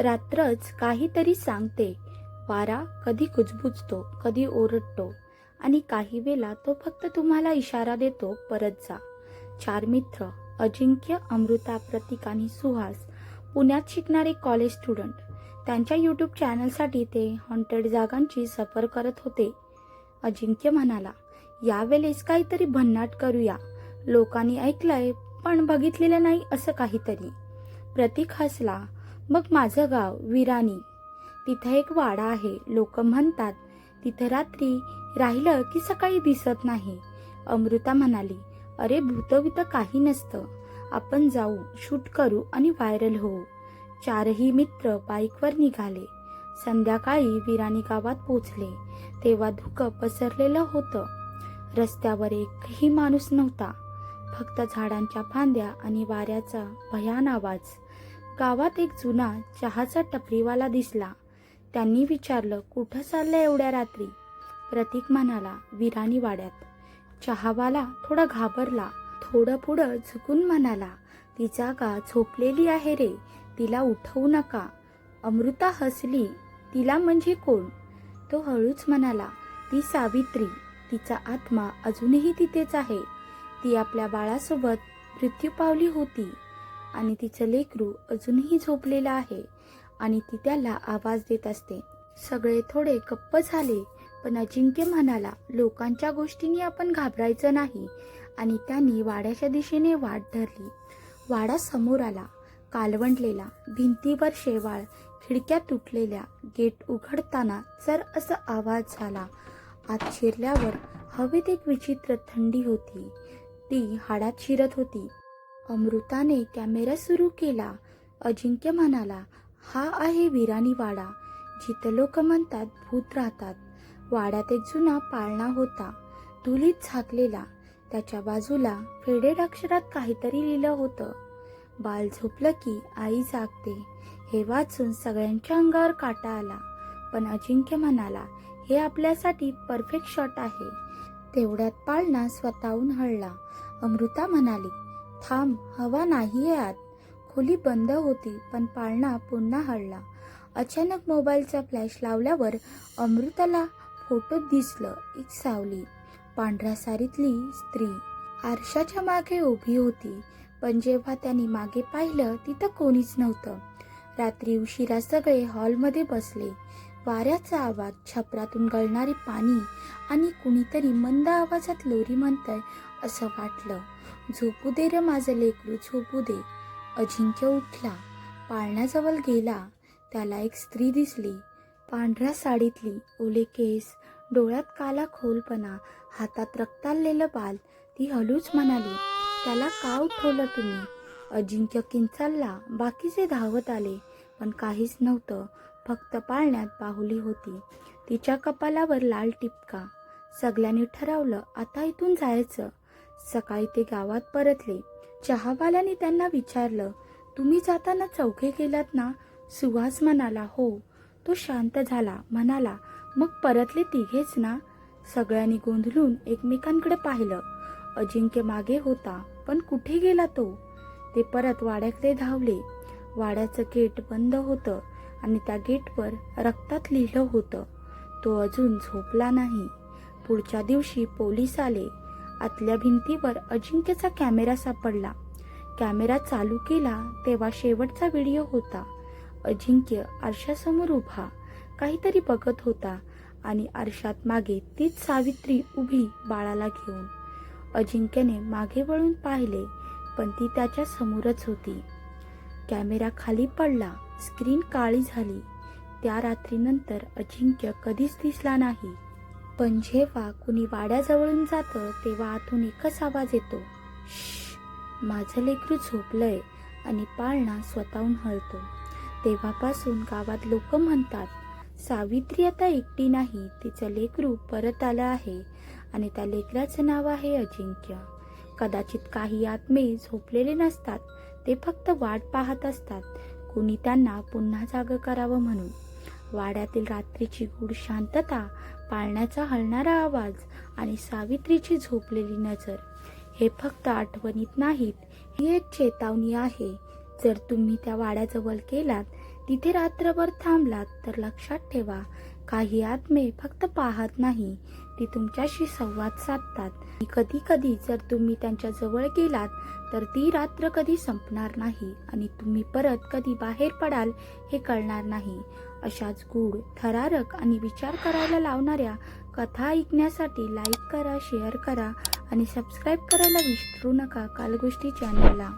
रात्रच काहीतरी सांगते. वारा कधी कुजबुजतो कधी ओरडतो. आणि काही वेळा तो फक्त तुम्हाला इशारा देतो परत जा. चार मित्र अजिंक्य अमृता प्रतीक आणि सुहास पुण्यात शिकणारे कॉलेज स्टुडंट त्यांच्या यूट्यूब चॅनलसाठी ते हॉन्टेड जागांची सफर करत होते. अजिंक्य म्हणाला यावेळेस काहीतरी भन्नाट करूया. लोकांनी ऐकलंय पण बघितलेलं नाही असं काहीतरी. प्रतीक हसला मग माझं गाव विरानी तिथं एक वाडा आहे. लोक म्हणतात तिथं रात्री राहिलं की सकाळी दिसत नाही. अमृता म्हणाली अरे भूतवित काही नसतं. आपण जाऊ शूट करू आणि व्हायरल होऊ. चारही मित्र बाईकवर निघाले. संध्याकाळी विरानी गावात पोचले. तेव्हा धुकं पसरलेलं होतं. रस्त्यावर एकही माणूस नव्हता. फक्त झाडांच्या फांद्या आणि वाऱ्याचा भयान आवाज. गावात एक जुना चहाचा टपरीवाला दिसला. त्यांनी विचारलं कुठं चाललं एवढ्या रात्री? प्रतीक म्हणाला विरानी वाड्यात. चहावाला थोडा घाबरला थोडं पुढं झुकून म्हणाला ती जागा झोपलेली आहे रे तिला उठवू नका. अमृता हसली तिला म्हणजे कोण? तो हळूच म्हणाला ती सावित्री तिचा आत्मा अजूनही तिथेच आहे. ती आपल्या बाळासोबत मृत्यू पावली होती. आणि तिचं लेकरू अजूनही झोपलेलं आहे आणि ती त्याला आवाज देत असते. सगळे थोडे गप्प झाले पण अजिंक्य म्हणाला लोकांच्या गोष्टींनी आपण घाबरायचं नाही. आणि त्यांनी वाड्याच्या दिशेने वाट धरली. वाडा समोर आला कालवंडलेला भिंतीवर शेवाळ खिडक्या तुटलेल्या गेट उघडताना जर असा आवाज झाला आत शिरल्यावर हवेत एक विचित्र थंडी होती. ती हाडात शिरत होती. अमृताने कॅमेरा सुरू केला. अजिंक्य म्हणाला हा आहे विरानी वाडा जिथं लोक म्हणतात भूत राहतात. वाड्यात एक जुना पाळणा होता धुलीत झाकलेला. त्याच्या बाजूला फेडेड अक्षरात काहीतरी लिहिलं होतं. बाल झोपलं की आई जागते. हे वाचून सगळ्यांच्या अंगावर काटा आला. पण अजिंक्य म्हणाला हे आपल्यासाठी परफेक्ट शॉट आहे. तेवढ्यात पाळणा स्वतःहून हळला. अमृता म्हणाली थांब हवा नाहीये आत. खोली बंद होती पण पाळणा पुन्हा हळला. अचानक मोबाईलचा फ्लॅश लावल्यावर अमृताला फोटोत दिसलं एक सावली. पांढऱ्या सारीतली स्त्री. आरशाच्या मागे उभी होती पण जेव्हा त्यांनी मागे पाहिलं तिथं कोणीच नव्हतं. रात्री उशिरा सगळे हॉलमध्ये बसले. वाऱ्याचा आवाज छपरातून गळणारे पाणी आणि कुणीतरी मंद आवाजात लोरी म्हणतंय असं वाटलं. झोपू दे र माझं लेकरू झोपू दे. अजिंक्य उठला. पाळण्याजवळ गेला. त्याला एक स्त्री दिसली. पांढऱ्या साडीतली ओले केस डोळ्यात काला खोलपणा हातात रक्ताललेलं बाल ती हलूच म्हणाली त्याला का उठवलं तुम्ही? अजिंक्य किंचालला बाकीचे धावत आले पण काहीच नव्हतं. फक्त पाळण्यात बाहुली होती. तिच्या कपालावर लाल टिपका. सगळ्यांनी ठरवलं आता इथून जायचं. सकाळी ते गावात परतले. चहावाल्याने त्यांना विचारलं तुम्ही जाताना चौघे गेलात ना? सुहास म्हणाला हो. तो शांत झाला म्हणाला मग परतले तिघेच ना? सगळ्यांनी गोंधळून एकमेकांकडे पाहिलं. अजिंक्य मागे होता पण कुठे गेला तो? ते परत वाड्याकडे धावले. वाड्याचं गेट बंद होतं आणि त्या गेटवर रक्तात लिहिलं होतं. तो अजून झोपला नाही. पुढच्या दिवशी पोलीस आले. आतल्या भिंतीवर अजिंक्यचा कॅमेरा सापडला. कॅमेरा चालू केला तेव्हा शेवटचा व्हिडिओ होता. अजिंक्य आरशासमोर उभा काहीतरी बघत होता आणि आरशात मागे तीच सावित्री उभी बाळाला घेऊन. अजिंक्यने मागे वळून पाहिले पण ती त्याच्या समोरच होती. कॅमेरा खाली पडला स्क्रीन काळी झाली. त्या रात्रीनंतर अजिंक्य कधीच दिसला नाही. पण जेव्हा कुणी वाड्याजवळून जातं तेव्हा आतून एकच आवाज येतो. माझं लेकरू झोपलंय आणि पाळणा स्वतःहून हळतो. तेव्हापासून गावात लोक म्हणतात सावित्री आता एकटी नाही तिचं लेकरू परत आलं आहे आणि त्या लेकराचं नाव आहे अजिंक्य. कदाचित काही आत्मे झोपलेले नसतात ते फक्त वाट पाहत असतात. कुणी त्यांना पुन्हा जाग करावं म्हणून. वाड्यातील रात्रीची गूढ शांतता पाळण्याचा हलणारा आवाज आणि सावित्रीची झोपलेली नजर. हे फक्त आठवणीत नाहीत ही एक चेतावणी आहे. जर तुम्ही त्या वाड्याजवळ केलात तिथे रात्रभर थांबलात तर लक्षात ठेवा काही आत्मे फक्त पाहत नाही. ती तुमच्याशी संवाद साधतात. कधी कधी जर तुम्ही त्यांच्या जवळ गेलात तर ती रात्र कधी संपणार नाही आणि तुम्ही परत कधी बाहेर पडाल हे कळणार नाही. अशाच गूढ थरारक आणि विचार करायला लावणाऱ्या कथा ऐकण्यासाठी लाईक करा शेअर करा आणि सबस्क्राईब करायला विसरू नका कालगोष्टी चॅनलला